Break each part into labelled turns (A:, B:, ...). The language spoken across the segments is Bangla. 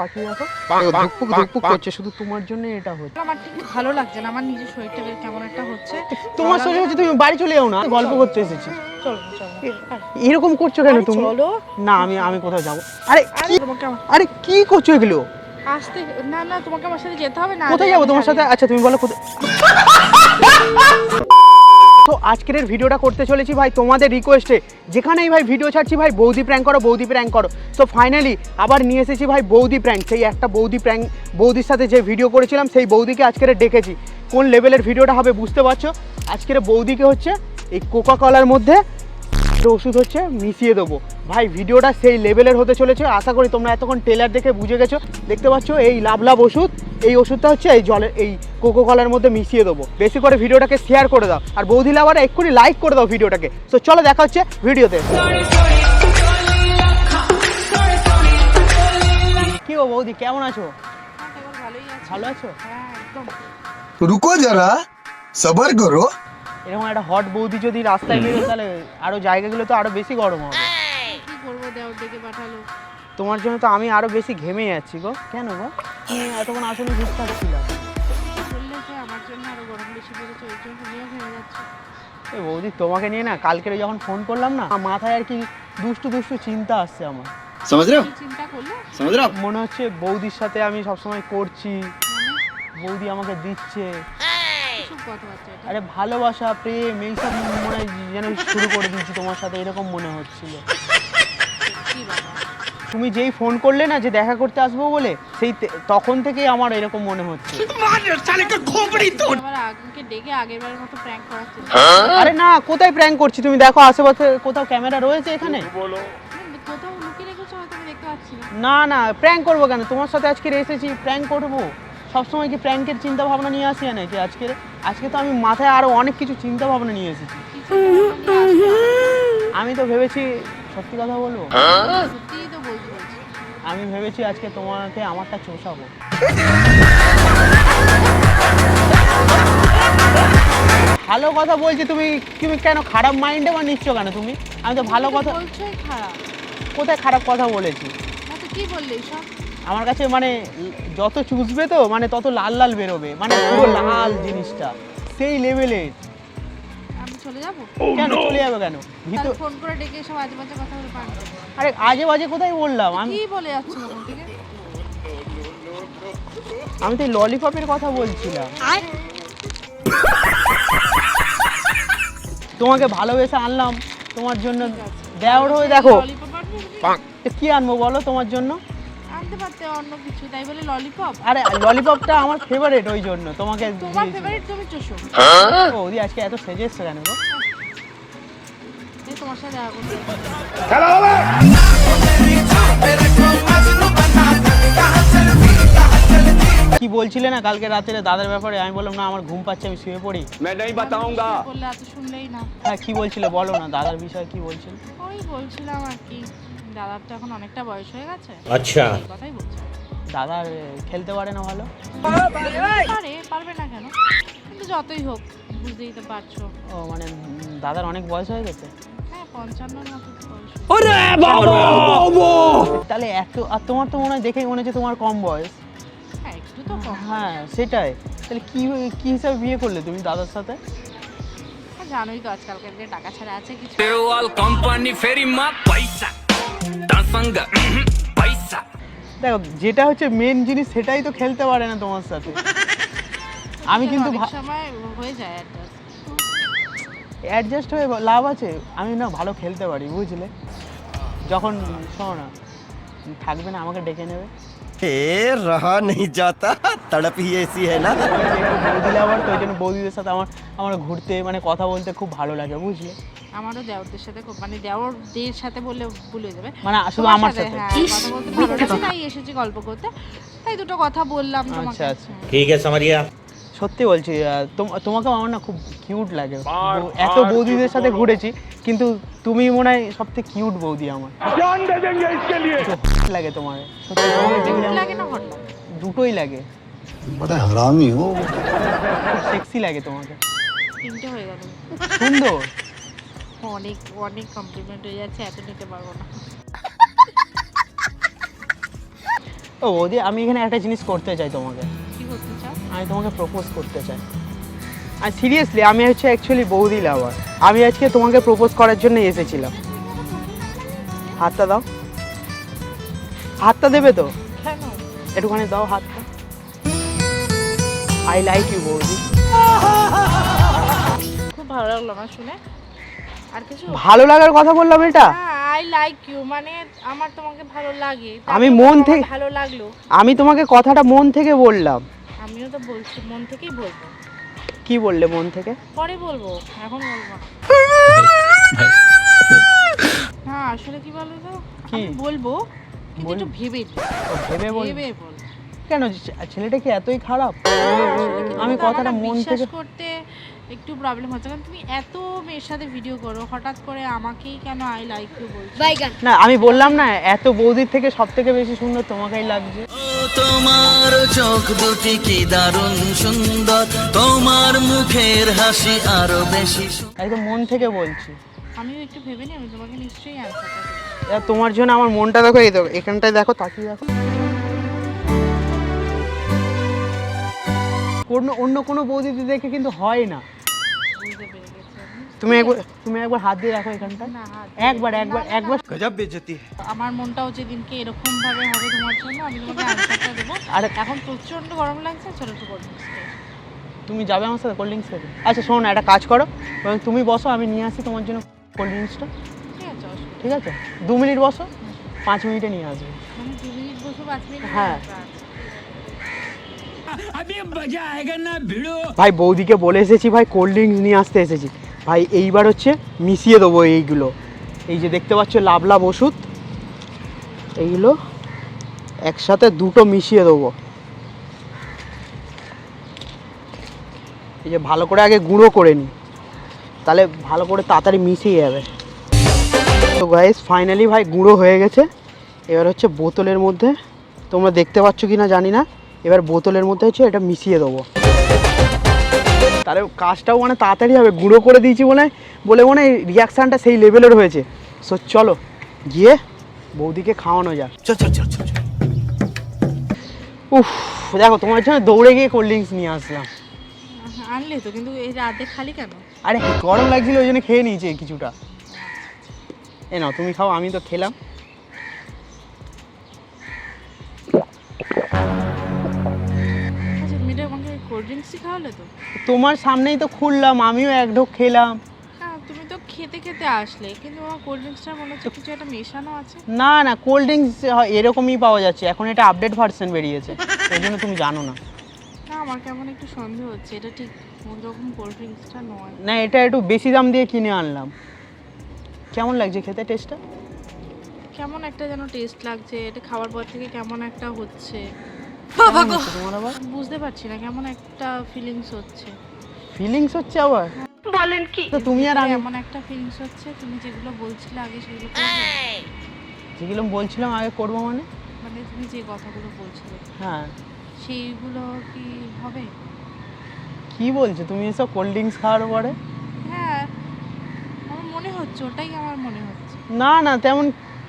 A: তাকিয়ে দেখো। ধুকপুক ধুকপুক করছে শুধু তোমার জন্য এটা হচ্ছে।
B: আমার ঠিক ভালো লাগছে না আমার নিজের শরীরটা বেশ কেমন একটা হচ্ছে।
A: তোমার শরীর হচ্ছে তুমি বাড়ি চলে যাও না গল্প করতে এসেছি।
B: চলো চলো
A: এরকম করছ কেন তুমি?
B: চলো।
A: না আমি আমি কোথাও যাব। আরে
B: আরে
A: কি আরে কি করছ এগুলো?
B: আসতে না না তোমাকে আমার সাথে যেতে হবে না
A: কোথায় যাব তোমার সাথে? আচ্ছা তুমি বলো কোথায় আজকের ভিডিওটা করতে চলেছি ভাই তোমাদের রিকোয়েস্টে যেখানেই ভাই ভিডিও ছাড়ছি ভাই বৌদি প্র্যাঙ্ক করো, বৌদি প্র্যাঙ্ক করো। তো ফাইনালি আবার নিয়ে এসেছি ভাই বৌদি প্র্যাঙ্ক সেই একটা বৌদি প্র্যাঙ্ক বৌদির সাথে যে ভিডিও করেছিলাম, সেই বৌদিকে আজকের ডেকেছি। কোন লেভেলের ভিডিওটা হবে বুঝতে পারছ? আজকের বৌদিকে হচ্ছে এই কোকা কলার মধ্যে একটা ওষুধ হচ্ছে মিশিয়ে দেবো। ভাই ভিডিওটা সেই লেভেলের হতে চলেছে। আশা করি তোমরা এতক্ষণ টেলার দেখে বুঝে গেছো। দেখতে পাচ্ছ এই লাভ লাভ ওষুধ এই ওষুধটা হচ্ছে এই জলের এই কোকোকলার মধ্যে মিশিয়ে দেবো। বেশি করে ভিডিওটাকে শেয়ার করে দাও। আর বৌদি লাভারা এক্ষুনি লাইক করে দাও ভিডিওটাকে। তো চলো দেখা হচ্ছে ভিডিওতে। কি ও বৌদি কেমন আছো? ভালো আছো?
C: রুকো যারা সবার করো।
A: এরকম একটা হট বৌদি যদি রাস্তায় বেরোয় তাহলে আরও জায়গাগুলো তো আরও বেশি গরম হবে।
B: কি করব দেওয়ার ডেকে পাঠালো।
A: তোমার জন্য তো আমি আরও বেশি ঘেমে যাচ্ছি গো। কেন গো? হ্যাঁ, এতক্ষণ আসলে
B: বুঝতে পারছিলাম।
A: এ বৌদি তোমাকে নিয়ে না কালকে যখন ফোন করলাম না মাথায় আর কি দুষ্টু দুষ্টু চিন্তা আসছে আমার।
B: সমাজ চিন্তা করলে?
A: মনে হচ্ছে বৌদির সাথে আমি সবসময় করছি। বৌদি আমাকে দিচ্ছে। আরে ভালোবাসা প্রেম এইসব মনে যেন শুরু করে দিয়েছি তোমার সাথে এরকম মনে হচ্ছিল। তুমি যেই ফোন করলে না যে দেখা করতে আসব বলে সেই তখন থেকেই আমার এরকম মনে হচ্ছে।
B: করাচ্ছে
A: আরে না কোথায় প্র্যাঙ্ক করছি তুমি? দেখো আশেপাশে কোথাও ক্যামেরা রয়েছে এখানে?
B: কোথাও লুকিয়ে রেখেছো হয়তো আমি দেখতে পাচ্ছি না।
A: না না প্র্যাঙ্ক করব কেন? তোমার সাথে আজকে এসেছি প্র্যাঙ্ক করব। সবসময় কি প্র্যাঙ্কের চিন্তা ভাবনা নিয়ে আসি না নাকি আজকে আজকে তো আমি মাথায় আরও অনেক কিছু চিন্তা ভাবনা নিয়ে এসেছি? আমি তো ভেবেছি সত্যি কথা বলব?
B: বলছি।
A: আমি ভেবেছি আজকে তোমাকে আমারটা চোষাবো। ভালো কথা বলছি তুমি তুমি কেন খারাপ মাইন্ডে বা নিচ্ছ কেন তুমি? আমি তো ভালো কথা
B: বলছোই খারাপ।
A: কোথায় খারাপ কথা বলেছি?
B: কি বললে সব
A: আমার কাছে মানে যত চুষবে তো মানে তত লাল লাল বেরোবে। মানে পুরো লাল জিনিসটা। সেই লেভেলের
B: আমি চলে যাব?
A: কেন? চলে যাবে কেন? ভিতর
B: ফোন করে ডেকে সব আজে বাজে কথা বলে পান
A: আরে আজে বাজে কোথায় বললাম? আমি
B: কি বলে যাচ্ছ তখন থেকে?
A: আমি তো ললিপপের কথা বলছিলাম। তোমাকে ভালোবেসে আনলাম। তোমার জন্য দেওয়ার হয়ে দেখো। কি আনব বলো তোমার জন্য?
B: আনতে পারতে অন্য কিছু তাই বলে ললিপপ
A: আরে ললিপপটা আমার ফেভারিট ওই জন্য তোমাকে
B: তোমার ফেভারিট তুমি চুষো। হ্যাঁ?
A: ও ওদি আজকে এত সেজে কেন গো? কি বলছিলে না কালকে রাতে দাদার ব্যাপারে? আমি বললাম না আমার ঘুম পাচ্ছে আমি শুয়ে পড়ি।
D: ম্যাডাই বাতাউঙ্গা।
B: বললে এত শুনলেই না।
A: হ্যাঁ কি বলছিলে বলো না দাদার বিষয়ে কি বলছিলে?
B: ওই বলছিলাম আর কি। দাদার তো এখন অনেকটা বয়স হয়ে গেছে। আচ্ছা। কথাই বলছি।
A: দাদা খেলতে পারে না ভালো?
B: পারে পারবে না কেন? কিন্তু যতই হোক বুঝতেই তো পারছ।
A: ও মানে দাদার অনেক বয়স হয়ে গেছে?
B: হ্যাঁ পঞ্চান্নর মতো
A: তাহলে এত আর তোমার তো মনে হয় দেখেই মনে হচ্ছে তোমার কম বয়স।
B: হ্যাঁ একটু তো
A: হ্যাঁ সেটাই। তাহলে হিসাবে বিয়ে করলে তুমি দাদার সাথে?
B: হ্যাঁ, জানোই তো আজকালকার টাকা ছাড়া আছে কিছু।
E: কোম্পানি ফেরি মা পয়সা mhm,
A: দেখো যেটা হচ্ছে মেন জিনিস সেটাই তো খেলতে পারে না তোমার সাথে। আমি কিন্তু
B: সময় হয়ে যায়
A: অ্যাডজাস্ট হয়ে লাভ আছে। আমি না ভালো খেলতে পারি বুঝলে? যখন শোনো না থাকবে না আমাকে ডেকে নেবে।
F: হে রহা নেই যাতা তড়পই এসি হ্যাঁ
A: না বৌদিরা তো ওই জন্য বৌদিদের সাথে আমার আমার ঘুরতে মানে কথা বলতে খুব ভালো লাগে বুঝলে?
B: আমারও দেওরদের সাথে খুব মানে দেওরদের সাথে বললে ভুলে যাবে।
A: মানে শুধু আমার সাথে
B: হ্যাঁ, কথা বলতে ভালো লাগে তাই এসেছি গল্প করতে। তাই দুটো কথা বললাম তোমাকে।
A: আচ্ছা আচ্ছা।
D: ঠিক আছে আমারিয়া
A: সত্যি বলছি তোমাকেও আমার না খুব কিউট লাগে। এত বৌদিদের সাথে ঘুরেছি কিন্তু তুমি মনে হয় সবথেকে কিউট বৌদি আমার। লাগে তোমার। দুটোই লাগে। সেক্সি লাগে তোমাকে।
B: হয়ে গেল।
A: সুন্দর।
B: অনেক অনেক কমপ্লিমেন্ট হয়ে যাচ্ছে এত নিতে পারব না।
A: ও বৌদি আমি এখানে একটা জিনিস করতে চাই তোমাকে। আমি তোমাকে প্রপোজ করতে চাই। আর সিরিয়াসলি আমি হচ্ছে অ্যাকচুয়ালি বৌদি লাভার আমি আজকে তোমাকে প্রপোজ করার জন্য এসেছিলাম। হাতটা দাও। হাতটা দেবে তো? একটুখানি দাও হাতটা। আই লাইক ইউ বৌদি।
B: খুব ভালো লাগল আমার শুনে। আর কিছু?
A: ভালো লাগার কথা বললাম এটা?
B: আই লাইক ইউ মানে আমার তোমাকে ভালো লাগে।
A: আমি মন থেকে-
B: ভালো লাগল।
A: আমি তোমাকে কথাটা মন থেকে বললাম।
B: আমিও তো বলছি মন থেকেই বলব।
A: কি বললে মন থেকে?
B: পরে বলব এখন বলব না। হ্যাঁ আসলে কি বলো তো?
A: কি?
B: আমি বলব কিন্তু
A: বল।
B: একটু ভেবে
A: ও, ভেবে বল।
B: ভেবে বল।
A: কেন? ছেলেটা কি এতই খারাপ?
B: আসলে কি
A: আমি কথাটা
B: আমার
A: মন
B: বিশ্বাস
A: থেকে-
B: করতে একটু প্রবলেম হচ্ছে। কারণ তুমি এত মেয়ের সাথে ভিডিও করো হঠাৎ করে আমাকেই কেন আই লাইক ইউ বলছো?
A: না আমি বললাম না এত বৌদির থেকে সব থেকে বেশি সুন্দর তোমাকেই লাগছে।
D: তোমার চোখ দুটি কি দারুণ সুন্দর তোমার মুখের হাসি আরও বেশি সুন্দর
A: একদম মন থেকে বলছি।
B: আমিও একটু ভেবে নিই আমি তোমাকে নিশ্চয়ই অ্যান্সারটা দেবো
A: তোমার জন্য আমার মনটা দেখো এই দেখো এখানটায় দেখো তাকিয়ে দেখো। অন্য অন্য কোনো বৌদিদি দেখে কিন্তু হয় না। তুমি একবার তুমি একবার হাত দিয়ে রাখো এখানটা একবার একবার একবার
F: গজব বেজতি
B: আমার মনটাও যেদিনকে এরকম ভাবে হবে তোমার জন্য আমি তোমাকে
A: আর
B: এখন প্রচণ্ড গরম লাগছে ছোট একটু কোল্ড
A: তুমি যাবে আমার সাথে কোল্ড ড্রিঙ্কস খেতে আচ্ছা শোনো একটা কাজ করো তুমি বসো আমি নিয়ে আসি তোমার জন্য কোল্ড ড্রিঙ্কসটা
B: ঠিক আছে
A: দু মিনিট বসো পাঁচ মিনিটে নিয়ে আসবে হ্যাঁ ভাই বৌদিকে বলে এসেছি ভাই কোল্ড ড্রিঙ্কস নিয়ে আসতে এসেছি ভাই, এইবার হচ্ছে মিশিয়ে দেবো এইগুলো। এই যে দেখতে পাচ্ছ, লাভ লাভ ওষুধ। এইগুলো একসাথে দুটো মিশিয়ে দেবো। এই যে ভালো করে আগে গুঁড়ো করে নিই। তাহলে ভালো করে তাড়াতাড়ি মিশিয়ে যাবে। তো গাইস ফাইনালি ভাই গুঁড়ো হয়ে গেছে। এবার হচ্ছে বোতলের মধ্যে, তোমরা দেখতে পাচ্ছ কি না জানি না। এবার বোতলের মধ্যে হচ্ছে এটা মিশিয়ে দেবো। তাহলে কাজটাও মানে তাড়াতাড়ি হবে। গুঁড়ো করে দিয়েছি মনে বলে মনে হয় রিয়াকশানটা সেই লেভেলের হয়েছে। সো চলো গিয়ে বৌদিকে খাওয়ানো যাক।
F: চল চল চল চল
A: উফ দেখো তোমার জন্য দৌড়ে গিয়ে কোল্ড ড্রিঙ্কস নিয়ে আসলাম।
B: আনলি তো কিন্তু এই রাতে খালি কেন?
A: আরে গরম লাগছিল ওই জন্য খেয়ে নিয়েছে কিছুটা। এ না তুমি খাও আমি তো খেলাম।
B: কোল্ড ড্রিঙ্কসই খাওয়ালে তো?
A: তোমার সামনেই তো খুললাম আমিও এক ঢোক খেলাম।
B: হ্যাঁ তুমি তো খেতে খেতে আসলে কিন্তু আমার কোল্ড ড্রিঙ্কসটা মনে হচ্ছে কিছু একটা মেশানো আছে।
A: না না কোল্ড ড্রিঙ্কস এরকমই পাওয়া যাচ্ছে এখন এটা আপডেট ভার্সন বেরিয়েছে ওই জন্য তুমি জানো না।
B: না আমার কেমন একটু সন্দেহ হচ্ছে এটা ঠিক ওরকম কোল্ড ড্রিঙ্কসটা নয়।
A: না এটা একটু বেশি দাম দিয়ে কিনে আনলাম। কেমন লাগছে খেতে টেস্টটা
B: কেমন একটা যেন টেস্ট লাগছে এটা খাওয়ার পর থেকে কেমন একটা হচ্ছে।
A: তোমার আবার?
B: বুঝতে পারছি না কেমন একটা ফিলিংস হচ্ছে।
A: ফিলিংস হচ্ছে আবার? বলেন কি? তো তুমি আর আমি
B: এমন একটা ফিলিংস হচ্ছে তুমি যেগুলো বলছিলে আগে সেগুলো
A: যেগুলো বলছিলাম আগে করব মানে?
B: মানে তুমি যে কথাগুলো বলছিলে।
A: হ্যাঁ।
B: সেইগুলো কি হবে?
A: কি বলছো? তুমি এসব কোল্ড ড্রিঙ্কস খাওয়ার পরে?
B: হ্যাঁ আমার মনে হচ্ছে ওটাই আমার মনে হচ্ছে।
A: না না তেমন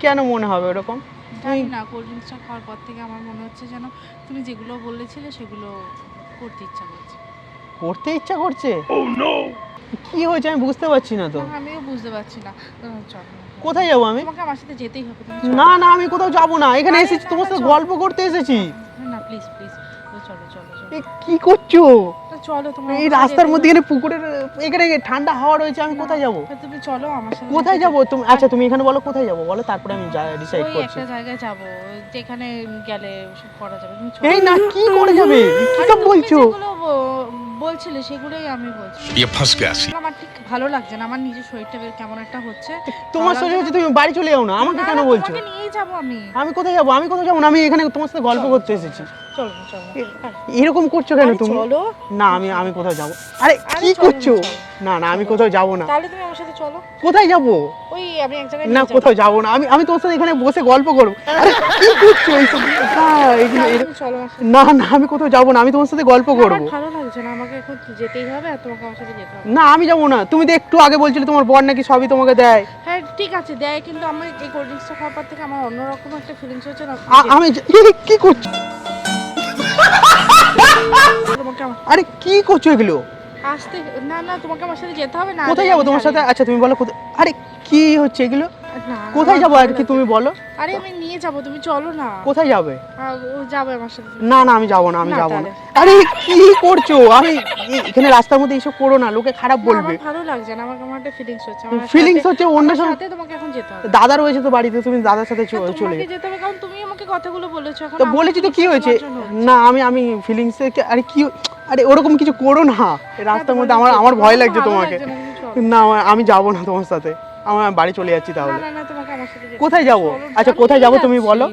A: কেন মনে হবে ওরকম?
B: জানি না কোল্ড ড্রিঙ্কসটা খাওয়ার পর থেকে আমার মনে হচ্ছে যেন তুমি যেগুলো বলেছিলে সেগুলো করতে ইচ্ছা করছে।
A: করতে ইচ্ছা করছে? কি হয়েছে আমি বুঝতে পারছি না তো।
B: আমিও বুঝতে পারছি না। চলো।
A: কোথায় যাব আমি?
B: তোমাকে আমার সাথে যেতেই হবে
A: না না আমি কোথাও যাব না। এখানে এসেছি তোমার সাথে গল্প করতে এসেছি।
B: না প্লিজ প্লিজ চলো চলো চলো।
A: এ কি করছ?
B: চলো তোমার
A: এই রাস্তার মধ্যে এখানে পুকুরের এখানে ঠান্ডা হাওয়া রয়েছে আমি কোথায় যাবো
B: তুমি চলো আমার সাথে
A: কোথায় যাবো তুমি আচ্ছা তুমি এখানে বলো কোথায় যাবো বলো তারপরে আমি ডিসাইড
B: ওই
A: করছি
B: একটা জায়গায় যাবো যেখানে গেলে সব করা যাবে তুমি চলো।
A: এই না কি করে যাবে কি
B: আরে
A: সব
B: তুমি
A: বলছো
B: যেগুলো ব- বলছিলে সেগুলোই আমি বলছি
G: ये फंस गया सी
B: আমার ঠিক ভালো লাগছে না আমার নিজের শরীরটা বের কেমন একটা হচ্ছে।
A: তোমার শরীর হচ্ছে তুমি বাড়ি চলে যাও না। আমাকে কেন বলছো?
B: তোমাকে নিয়েই যাব আমি।
A: আমি কোথায় যাব? আমি কোথায় যাব না? আমি এখানে তোমার সাথে গল্প করতে এসেছি।
B: চলো চলো।
A: এরকম করছ কেন তুমি?
B: চলো।
A: না আমি আমি কোথাও যাব? আরে কি করছ? না না আমি কোথাও যাব না।
B: তাহলে তুমি আমার সাথে চলো।
A: কোথায় যাব?
B: ওই আমি এক জায়গায়
A: না। কোথাও যাব না। আমি আমি তোমার সাথে এখানে বসে গল্প করব। আরে কি করছ এইসব? হ্যাঁ
B: চলো
A: না না আমি কোথাও যাব না। আমি তোমার সাথে গল্প করব।
B: ভালো লাগছে না। আমাকে এখন যেতেই হবে আর তোমাকে আমার সাথে যেতে হবে।
A: না আমি যাব না। তুমি তো একটু আগে বলছিলে তোমার বর নাকি সবই তোমাকে দেয়।
B: হ্যাঁ ঠিক আছে দেয় কিন্তু আমার এই কোল্ড ড্রিঙ্কসটা খাওয়ার পর থেকে আমার অন্যরকম একটা ফিলিংস হচ্ছে না।
A: আমি কি করছ? আরে কি করছ এগুলো?
B: আসতে না না তোমাকে আমার সাথে যেতে হবে না
A: কোথায় যাব তোমার সাথে? আচ্ছা তুমি বলো কোথায় আরে কি হচ্ছে এগুলো? কোথায় যাব আর কি তুমি বলো?
B: আরে আমি নিয়ে যাব তুমি চলো না।
A: কোথায় যাবে?
B: ও যাবে আমার সাথে
A: না না আমি যাব না আমি যাব না। আরে কি করছ? আমি এখানে রাস্তার মধ্যে এইসব করো না লোকে খারাপ বলবে।
B: ভালো লাগছে না আমার একটা ফিলিংস হচ্ছে। আমার
A: ফিলিংস হচ্ছে
B: সাথে তোমাকে এখন যেতে হবে।
A: দাদা রয়েছে তো বাড়িতে তুমি দাদার সাথে চলে
B: তোমাকে যেতে হবে কারণ তুমি আমাকে কথাগুলো বলেছ এখন
A: তো বলেছি তো কি হয়েছে। না আমি আমি ফিলিংস আরে কি আরে ওরকম কিছু করো না। রাস্তার মধ্যে আমার আমার ভয় লাগছে তোমাকে।
B: না,
A: আমি যাব না তোমার সাথে। আমার বাড়ি চলে যাচ্ছি তাহলে।
B: না না তোমাকে আমার সাথে যেতে
A: কোথায় যাব? আচ্ছা কোথায় যাব তুমি বলো?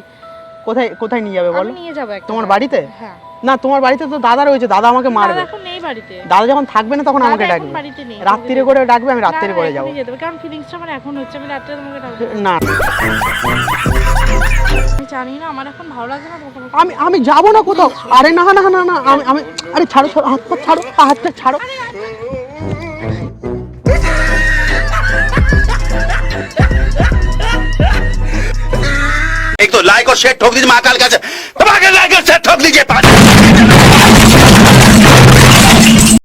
A: কোথায় কোথায় নিয়ে যাবে বলো?
B: আমি নিয়ে যাব একটা
A: তোমার বাড়িতে?
B: হ্যাঁ।
A: না তোমার বাড়িতে তো দাদা রয়েছে দাদা আমাকে মারবে।
B: দাদা এখন নেই বাড়িতে।
A: দাদা যখন থাকবে না তখন
B: দাদা
A: আমাকে
B: এখন
A: ডাকবে।
B: বাড়িতে নেই,
A: রাত্রিরে করে ডাকবে আমি রাত্রিরে করে যাব।
B: যেতে কারণ ফিলিংসটা আমার এখন হচ্ছে আমি রাত্রে তোমাকে ডাকবো।
A: না।
B: আমি জানি না আমার এখন ভালো লাগে না তোমাকে
A: আমি আমি যাব না কোথাও। আরে না না না না আমি আমি আরে ছাড়ো ছাড়ো হাত পা ছাড়ো হাতটা ছাড়ো।
G: तो लाइक और शेयर ठोक दीजिए महाकाल का दबा के लाइक और शेयर ठोक दीजिए